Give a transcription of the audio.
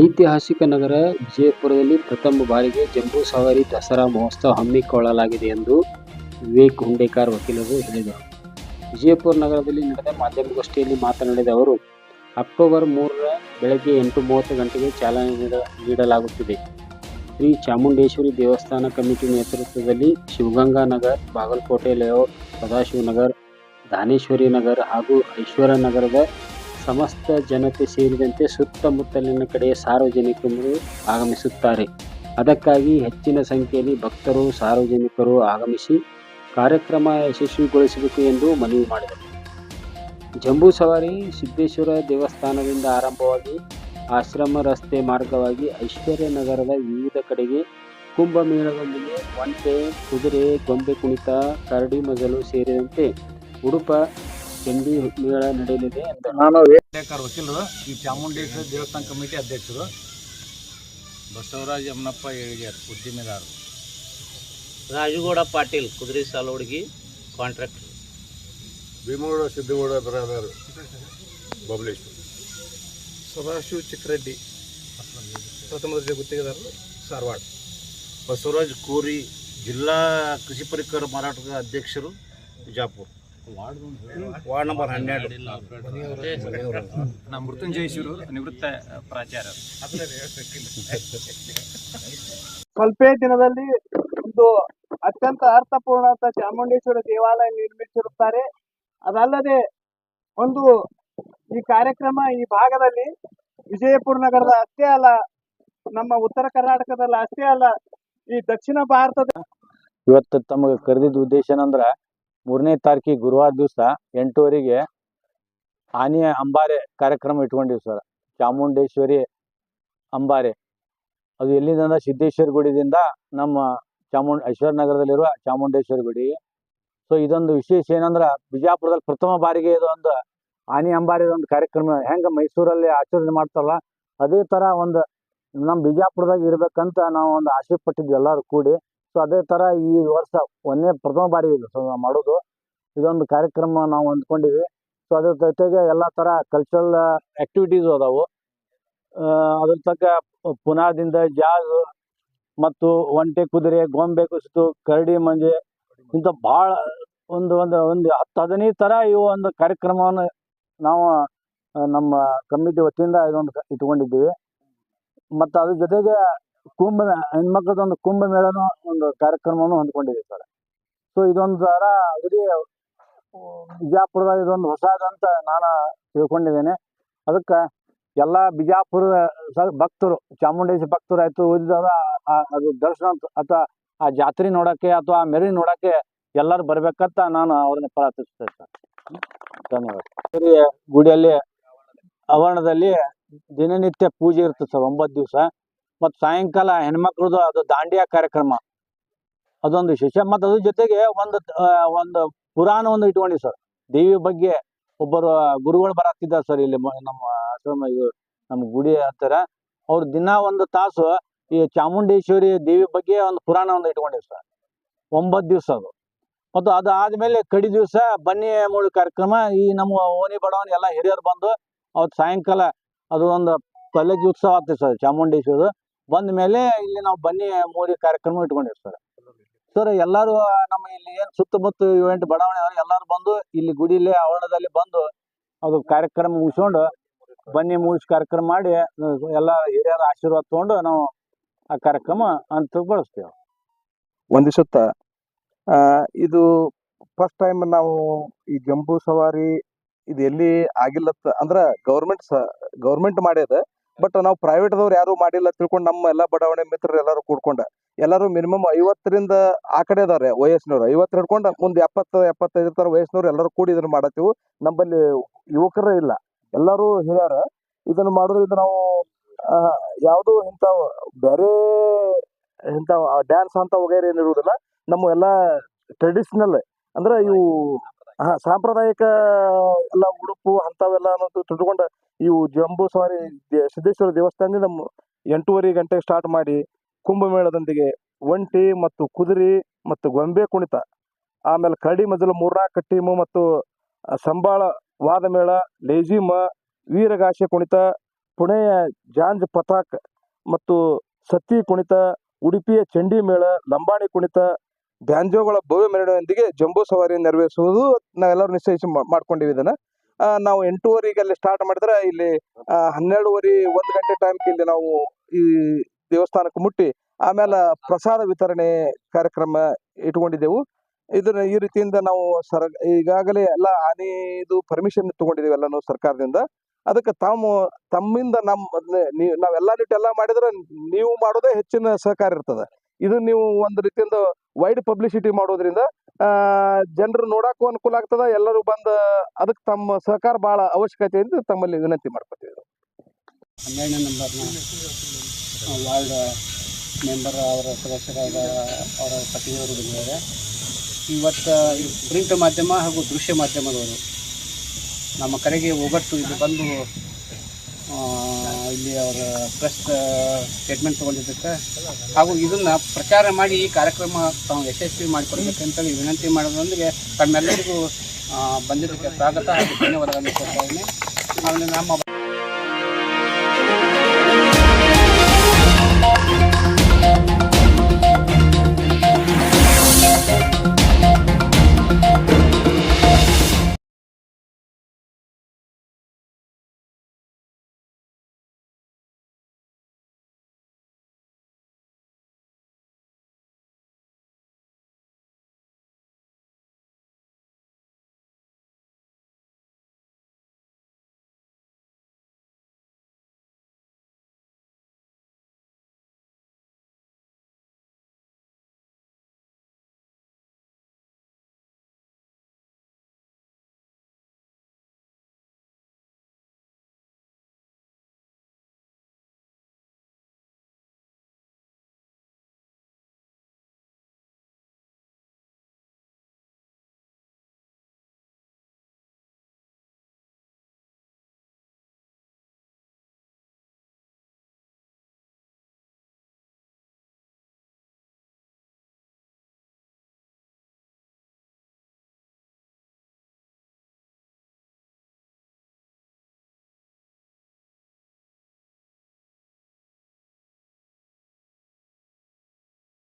ಐತಿಹಾಸಿಕ ನಗರ ವಿಜಯಪುರದಲ್ಲಿ ಪ್ರಥಮ ಬಾರಿಗೆ ಜಂಬೂ ಸವಾರಿ ದಸರಾ ಮಹೋತ್ಸವ ಹಮ್ಮಿಕೊಳ್ಳಲಾಗಿದೆ ಎಂದು ವಿವೇಕ್ ಹುಂಡೇಕಾರ್ ವಕೀಲರು ಹೇಳಿದರು. ವಿಜಯಪುರ ನಗರದಲ್ಲಿ ನಡೆದ ಮಾಧ್ಯಮಗೋಷ್ಠಿಯಲ್ಲಿ ಮಾತನಾಡಿದ ಅವರು, ಅಕ್ಟೋಬರ್ ಮೂರರ ಬೆಳಗ್ಗೆ ಎಂಟು ಮೂವತ್ತು ಗಂಟೆಗೆ ಚಾಲನೆ ನೀಡ, ನೀಡಲಾಗುತ್ತಿದೆ. ಶ್ರೀ ಚಾಮುಂಡೇಶ್ವರಿ ದೇವಸ್ಥಾನ ಕಮಿಟಿ ನೇತೃತ್ವದಲ್ಲಿ ಶಿವಗಂಗಾ ನಗರ್, ಬಾಗಲಕೋಟೆ ಲೇಔಟ್ ಸದಾಶಿವನಗರ್ ದಾನೇಶ್ವರಿ ನಗರ್ ಹಾಗೂ ಐಶ್ವರ್ಯ ನಗರದ ಸಮಸ್ತ ಜನತೆ ಸೇರಿದಂತೆ ಸುತ್ತಮುತ್ತಲಿನ ಕಡೆಯ ಸಾರ್ವಜನಿಕರು ಆಗಮಿಸುತ್ತಾರೆ. ಅದಕ್ಕಾಗಿ ಹೆಚ್ಚಿನ ಸಂಖ್ಯೆಯಲ್ಲಿ ಭಕ್ತರು, ಸಾರ್ವಜನಿಕರು ಆಗಮಿಸಿ ಕಾರ್ಯಕ್ರಮ ಯಶಸ್ವಿಗೊಳಿಸಬೇಕು ಎಂದು ಮನವಿ ಮಾಡಿದರು. ಜಂಬೂ ಸವಾರಿ ಸಿದ್ದೇಶ್ವರ ದೇವಸ್ಥಾನದಿಂದ ಆರಂಭವಾಗಿ ಆಶ್ರಮ ರಸ್ತೆ ಮಾರ್ಗವಾಗಿ ಐಶ್ವರ್ಯ ನಗರದ ವಿವಿಧ ಕಡೆಗೆ ಕುಂಭಮೇಳದೊಂದಿಗೆ ಒಂಟೆ, ಕುದುರೆ, ಗೊಂಬೆ ಕುಣಿತ, ಕರಡಿ ಮಜಲು ಸೇರಿದಂತೆ ಉಡುಪ, ಚಂಡಿ ಮೇಳ ನಡೆಯಲಿದೆ ಎಂದರು ನಾನು ಲೇಖರ್ ವಕೀಲರು ಈ ಚಾಮುಂಡೇಶ್ವರಿ ದೇವಸ್ಥಾನ ಕಮಿಟಿ ಅಧ್ಯಕ್ಷರು ಬಸವರಾಜ್ ಯಮನಪ್ಪ ಏಳಿಗೆರ್ ಉದ್ದಿಮೆದಾರರು ರಾಜುಗೌಡ ಪಾಟೀಲ್ ಕುದುರೆ ಸಾಲೋಡ್ಗಿ ಕಾಂಟ್ರಾಕ್ಟರ್ ಭೀಮಗೌಡ ಸಿದ್ದಗೌಡ ಬ್ರದರ್ ಬಬಲೇಶ್ವರ್ ಸದಾಶಿವ ಚಿಕ್ಕರೆಡ್ಡಿ ಪ್ರಥಮ ದರ್ಜೆ ಗುತ್ತಿಗೆದಾರರು ಧಾರವಾಡ ಬಸವರಾಜ್ ಕೋರಿ ಜಿಲ್ಲಾ ಕೃಷಿ ಪರಿಕರ ಮಾರಾಟದ ಅಧ್ಯಕ್ಷರು ಬಿಜಾಪುರ ವಾರ್ಡ್ ನಂಬರ್ ಹನ್ನೆರಡು. ನಮ್ಮ ಮೃತ್ಯುಂಜಯ ಶಿವರು ನಿವೃತ್ತ ಪ್ರಾಚಾರ್ಯರು ಕಲ್ಪೆ ದಿನದಲ್ಲಿ ಒಂದು ಅತ್ಯಂತ ಅರ್ಥಪೂರ್ಣ ಅಂತ ಚಾಮುಂಡೇಶ್ವರ ದೇವಾಲಯ ನಿರ್ಮಿಸಿರುತ್ತಾರೆ. ಅದಲ್ಲದೆ ಒಂದು ಈ ಕಾರ್ಯಕ್ರಮ ಈ ಭಾಗದಲ್ಲಿ ವಿಜಯಪುರ ನಗರದ ಅಷ್ಟೇ ಅಲ್ಲ ನಮ್ಮ ಉತ್ತರ ಕರ್ನಾಟಕದಲ್ಲಿ ಅಷ್ಟೇ ಅಲ್ಲ ಈ ದಕ್ಷಿಣ ಭಾರತದ ಇವತ್ತು ತಮಗೆ ಕರೆದಿದ್ದ ಉದ್ದೇಶ ಏನಂದ್ರ ಮೂರನೇ ತಾರೀಕಿಗೆ ಗುರುವಾರ ದಿವಸ ಎಂಟುವರೆಗೆ ಆನೆಯ ಅಂಬಾರೆ ಕಾರ್ಯಕ್ರಮ ಇಟ್ಕೊಂಡಿವಿ ಸರ್. ಚಾಮುಂಡೇಶ್ವರಿ ಅಂಬಾರೆ. ಅದು ಎಲ್ಲಿಂದ ಸಿದ್ದೇಶ್ವರ ಗುಡಿದಿಂದ ನಮ್ಮ ಚಾಮುಂಡ್ ಐಶ್ವರ್ಯ ನಗರದಲ್ಲಿರುವ ಚಾಮುಂಡೇಶ್ವರಿ ಗುಡಿ. ಸೊ ಇದೊಂದು ವಿಶೇಷ ಏನಂದ್ರ ಬಿಜಾಪುರದಲ್ಲಿ ಪ್ರಥಮ ಬಾರಿಗೆ ಇದು ಒಂದು ಆನೆ ಅಂಬಾರಿ ಒಂದು ಕಾರ್ಯಕ್ರಮ. ಹೆಂಗ ಮೈಸೂರಲ್ಲಿ ಆಚರಣೆ ಮಾಡ್ತಾರಲ್ಲ, ಅದೇ ತರ ಒಂದು ನಮ್ಮ ಬಿಜಾಪುರದಾಗ ಇರಬೇಕಂತ ನಾವು ಒಂದು ಆಸೆ ಪಟ್ಟಿದ್ವಿ ಎಲ್ಲರೂ ಕೂಡಿ. ಸೊ ಅದೇ ತರ ಈ ವರ್ಷ ಒಂದೇ ಪ್ರಥಮ ಬಾರಿ ಇದು ಸೊ ಮಾಡೋದು. ಇದೊಂದು ಕಾರ್ಯಕ್ರಮ ನಾವು ಅಂದ್ಕೊಂಡಿವಿ ಸೊ ಅದ್ರ ಜೊತೆಗೆ ಎಲ್ಲ ತರ ಕಲ್ಚರಲ್ ಆಕ್ಟಿವಿಟೀಸ್ ಅದಾವು ಅದ್ರ ತಕ್ಕ ಪುನಾದಿಂದ ಜಾಜ್ ಮತ್ತು ಒಂಟೆ ಕುದುರೆ, ಗೊಂಬೆ ಕುಸಿತು, ಕರಡಿ ಮಂಜೆ ಇಂಥ ಭಾಳ ಒಂದು ಒಂದು ಒಂದು ಹತ್ತು, ಹದಿನೈದು ತರ ಇವು ಒಂದು ಕಾರ್ಯಕ್ರಮವನ್ನು ನಾವು ನಮ್ಮ ಕಮಿಟಿ ವತಿಯಿಂದ ಇದೊಂದು ಇಟ್ಕೊಂಡಿದ್ದೀವಿ. ಮತ್ತು ಅದ್ರ ಜೊತೆಗೆ ಕುಂಭ ಹೆಣ್ಮಕ್ಳದೊಂದು ಕುಂಭ ಮೇಳನೂ ಒಂದು ಕಾರ್ಯಕ್ರಮವನ್ನು ಹೊಂದ್ಕೊಂಡಿದೆ ಸರ್. ಸೊ ಇದೊಂದು ಸರ ಅಗದಿ ಬಿಜಾಪುರದಾಗ ಇದೊಂದು ಹೊಸದಂತ ನಾನು ತಿಳ್ಕೊಂಡಿದ್ದೇನೆ. ಅದಕ್ಕೆ ಎಲ್ಲ ಬಿಜಾಪುರದ ಭಕ್ತರು, ಚಾಮುಂಡೇಶ್ವರಿ ಭಕ್ತರು ಆಯ್ತು ಉಳಿದವ ಅದು ದರ್ಶನ ಅಥವಾ ಆ ಜಾತ್ರೆ ನೋಡಕ್ಕೆ ಅಥವಾ ಆ ಮೆರಿ ನೋಡಕ್ಕೆ ಎಲ್ಲರೂ ಬರ್ಬೇಕಂತ ನಾನು ಅವ್ರನ್ನ ಪ್ರಾರ್ಥಿಸ್ತೇನೆ ಸರ್. ಧನ್ಯವಾದ. ಗುಡಿಯಲ್ಲಿ, ಆವರಣದಲ್ಲಿ ದಿನನಿತ್ಯ ಪೂಜೆ ಇರ್ತದೆ ಸರ್, ಒಂಬತ್ತು ದಿವಸ. ಮತ್ತು ಸಾಯಂಕಾಲ ಹೆಣ್ಮಕ್ಳದ್ದು ಅದು ದಾಂಡಿಯಾ ಕಾರ್ಯಕ್ರಮ. ಅದೊಂದು ವಿಶೇಷ. ಮತ್ತು ಅದ್ರ ಜೊತೆಗೆ ಒಂದು ಒಂದು ಪುರಾಣ ಒಂದು ಇಟ್ಕೊಂಡಿ ಸರ್. ದೇವಿ ಬಗ್ಗೆ ಒಬ್ಬರು ಗುರುಗಳು ಬರಾಕ್ತಿದ್ದಾರೆ ಸರ್ ಇಲ್ಲಿ ನಮ್ಮ ಆಶ್ರಮ ಇದು ನಮ್ಮ ಗುಡಿ ಹತ್ತಿರ. ಅವ್ರು ದಿನ ಒಂದು ತಾಸು ಈ ಚಾಮುಂಡೇಶ್ವರಿ ದೇವಿ ಬಗ್ಗೆ ಒಂದು ಪುರಾಣ ಒಂದು ಇಟ್ಕೊಂಡಿವಿ ಸರ್. ಒಂಬತ್ತು ದಿವಸ ಅದು. ಮತ್ತು ಅದು ಆದ್ಮೇಲೆ ಕಡಿ ದಿವಸ ಬನ್ನಿ ಮೂಳು ಕಾರ್ಯಕ್ರಮ. ಈ ನಮ್ಮ ಓಣಿ ಬಡವನ್ ಎಲ್ಲ ಹಿರಿಯರು ಬಂದು ಅವತ್ತು ಸಾಯಂಕಾಲ ಅದು ಒಂದು ಪಲ್ಲಕ್ಕಿ ಉತ್ಸವ ಆಗ್ತದೆ ಸರ್ ಚಾಮುಂಡೇಶ್ವರಿ ಬಂದ ಮೇಲೆ ಇಲ್ಲಿ ನಾವು ಬನ್ನಿ ಮೂಡಿ ಕಾರ್ಯಕ್ರಮ ಇಟ್ಕೊಂಡಿವಿ ಸರ್ ಸರ್ ಎಲ್ಲರೂ ನಮ್ಮ ಇಲ್ಲಿ ಏನ್ ಸುತ್ತಮುತ್ತ ಇವೆಂಟ್ ಬಡಾವಣೆ ಎಲ್ಲಾರು ಬಂದು ಇಲ್ಲಿ ಗುಡಿಲಿ ಆವರಣದಲ್ಲಿ ಬಂದು ಅದು ಕಾರ್ಯಕ್ರಮ ಮುಗಿಸ್ಕೊಂಡು ಬನ್ನಿ ಮುಗಿಸ್ ಕಾರ್ಯಕ್ರಮ ಮಾಡಿ ಎಲ್ಲ ಹಿರಿಯರ ಆಶೀರ್ವಾದ ತಗೊಂಡು ನಾವು ಆ ಕಾರ್ಯಕ್ರಮ ಅಂತಗೊಳಿಸ್ತೇವೆ ಬಳಸ್ತೇವೆ. ಆ, ಇದು ಫಸ್ಟ್ ಟೈಮ್ ನಾವು ಈ ಜಂಬೂ ಸವಾರಿ ಇದು ಎಲ್ಲಿ ಆಗಿಲ್ಲ ಅಂದ್ರ ಗೌರ್ಮೆಂಟ್ ಗೌರ್ಮೆಂಟ್ ಮಾಡ್ಯದ. ಬಟ್ ನಾವು ಪ್ರೈವೇಟ್ ದವ್ರು ಯಾರು ಮಾಡಿಲ್ಲ ತಿಳ್ಕೊಂಡು ನಮ್ಮ ಎಲ್ಲ ಬಡಾವಣೆ ಮಿತ್ರರು ಎಲ್ಲರೂ ಕೂಡ್ಕೊಂಡ. ಎಲ್ಲರೂ ಮಿನಿಮಮ್ ಐವತ್ತರಿಂದ ಆ ಕಡೆ ಇದಾರೆ ವಯಸ್ಸಿನವ್ರು. ಐವತ್ತು ಹಿಡ್ಕೊಂಡು ಮುಂದೆ ಎಪ್ಪತ್ತು, ಎಪ್ಪತ್ತೈದು ತರ ವಯಸ್ಸಿನವ್ರು ಎಲ್ಲರೂ ಕೂಡಿ ಇದನ್ನ ಮಾಡತ್ತೀವಿ. ನಮ್ಮಲ್ಲಿ ಯುವಕರೇ ಇಲ್ಲ. ಎಲ್ಲರೂ ಹೇಳ್ಯಾರ ಇದನ್ನ ಮಾಡೋದ್ರಿಂದ ನಾವು ಯಾವುದು ಇಂಥ ಬೇರೆ ಇಂಥ ಡ್ಯಾನ್ಸ್ ಅಂತ ವಗೇರೆ ಏನಿರುವುದಿಲ್ಲ ನಮ್ಮ ಎಲ್ಲ ಟ್ರೆಡಿಷನಲ್ ಅಂದ್ರೆ ಇವು ಹಾ ಸಾಂಪ್ರದಾಯಿಕ, ಎಲ್ಲ ಉಡುಪು ಅಂಥವೆಲ್ಲ ಅನ್ನೋದು ತಿಳ್ಕೊಂಡು ಇವು ಜಂಬೂ ಸವಾರಿ ಸಿದ್ದೇಶ್ವರ ದೇವಸ್ಥಾನದಿಂದ ಎಂಟೂವರೆ ಗಂಟೆಗೆ ಸ್ಟಾರ್ಟ್ ಮಾಡಿ ಕುಂಭಮೇಳದೊಂದಿಗೆ ಒಂಟಿ ಮತ್ತು ಕುದುರೆ ಮತ್ತು ಗೊಂಬೆ ಕುಣಿತ. ಆಮೇಲೆ ಕರಡಿ ಮಜಲು ಮೂರ್ನಾಲ್ಕು ಟೀಮು ಮತ್ತು ಸಂಬಾಳ ವಾದಮೇಳ ಲೇಜಿಮ ವೀರಗಾಸೆ ಕುಣಿತ, ಪುಣೆಯ ಜಾಂಜ್ ಪತಾಕ್ ಮತ್ತು ಸತಿ ಕುಣಿತ, ಉಡುಪಿಯ ಚಂಡಿ ಮೇಳ, ಲಂಬಾಣಿ ಕುಣಿತ ಬ್ಯಾಂಜೋಗಳ ಭವ್ಯ ಮೆರವಣಿಗೆಯೊಂದಿಗೆ ಜಂಬೂ ಸವಾರಿ ನೆರವೇರಿಸುವುದು ನಾವೆಲ್ಲರೂ ನಿಶ್ಚಯಿಸಿ ಮಾಡ್ಕೊಂಡಿವಿ ಇದನ್ನ. ನಾವು ಎಂಟೂವರೆಗೆ ಅಲ್ಲಿ ಸ್ಟಾರ್ಟ್ ಮಾಡಿದ್ರೆ ಇಲ್ಲಿ ಹನ್ನೆರಡುವರೆ ಒಂದು ಗಂಟೆ ಟೈಮ್ಗೆ ಇಲ್ಲಿ ನಾವು ಈ ದೇವಸ್ಥಾನಕ್ಕೆ ಮುಟ್ಟಿ, ಆಮೇಲೆ ಪ್ರಸಾದ ವಿತರಣೆ ಕಾರ್ಯಕ್ರಮ ಇಟ್ಕೊಂಡಿದ್ದೆವು. ಇದನ್ನ ಈ ರೀತಿಯಿಂದ ನಾವು ಸರ್, ಈಗಾಗಲೇ ಎಲ್ಲ ಆನೆದು ಪರ್ಮಿಷನ್ ತಗೊಂಡಿದ್ದೀವಿ ಎಲ್ಲಾನು ಸರ್ಕಾರದಿಂದ. ಅದಕ್ಕೆ ತಾವು, ತಮ್ಮಿಂದ ನಮ್ಮ ನೀವು ನಾವೆಲ್ಲ ನಿಟ್ಟು ಎಲ್ಲ ಮಾಡಿದ್ರೆ ನೀವು ಮಾಡೋದೇ ಹೆಚ್ಚಿನ ಸಹಕಾರ ಇರ್ತದೆ. ಇದು ನೀವು ಒಂದು ರೀತಿಯಿಂದ ವೈಡ್ ಪಬ್ಲಿಸಿಟಿ ಮಾಡೋದ್ರಿಂದ ಜನರು ನೋಡಕ್ಕೂ ಅನುಕೂಲ ಆಗ್ತದ, ಎಲ್ಲರೂ ಬಂದು ಅದಕ್ಕೆ ತಮ್ಮ ಸಹಕಾರ ಬಹಳ ಅವಶ್ಯಕತೆ ಅಂತ ತಮ್ಮಲ್ಲಿ ವಿನಂತಿ ಮಾಡ್ಕೊತೀವಿ ಹನ್ನೆರಡನೇ ನಂಬರ್ನ ವಾರ್ಡ್ ಮೆಂಬರ್ ಅವರ ಸದಸ್ಯರಾದ ಅವರ ಪತಿಯವರು ಬಂದಿದ್ದಾರೆ. ಇವತ್ತು ಪ್ರಿಂಟ್ ಮಾಧ್ಯಮ ಹಾಗೂ ದೃಶ್ಯ ಮಾಧ್ಯಮದವರು ನಮ್ಮ ಕರೆಗೆ ಒಗ್ಗಟ್ಟು ಇದು ಬಂದು ಇಲ್ಲಿ ಅವರ ಪ್ರೆಸ್ ಸ್ಟೇಟ್ಮೆಂಟ್ ತೊಗೊಂಡಿದ್ದಕ್ಕೆ. ಹಾಗೂ ಇದನ್ನು ಪ್ರಚಾರ ಮಾಡಿ ಈ ಕಾರ್ಯಕ್ರಮ ತಾವು ಯಶಸ್ವಿ ಮಾಡಿಕೊಡ್ಬೇಕಂತೇಳಿ ವಿನಂತಿ ಮಾಡೋದ್ರೊಂದಿಗೆ ತಮ್ಮೆಲ್ಲರಿಗೂ ಬಂದಿದ್ದಕ್ಕೆ ಸ್ವಾಗತ ಹಾಗೂ ಧನ್ಯವಾದಗಳನ್ನು ಕೊಡ್ತಾ ಇದ್ದೀನಿ. ಆಮೇಲೆ ನಮ್ಮ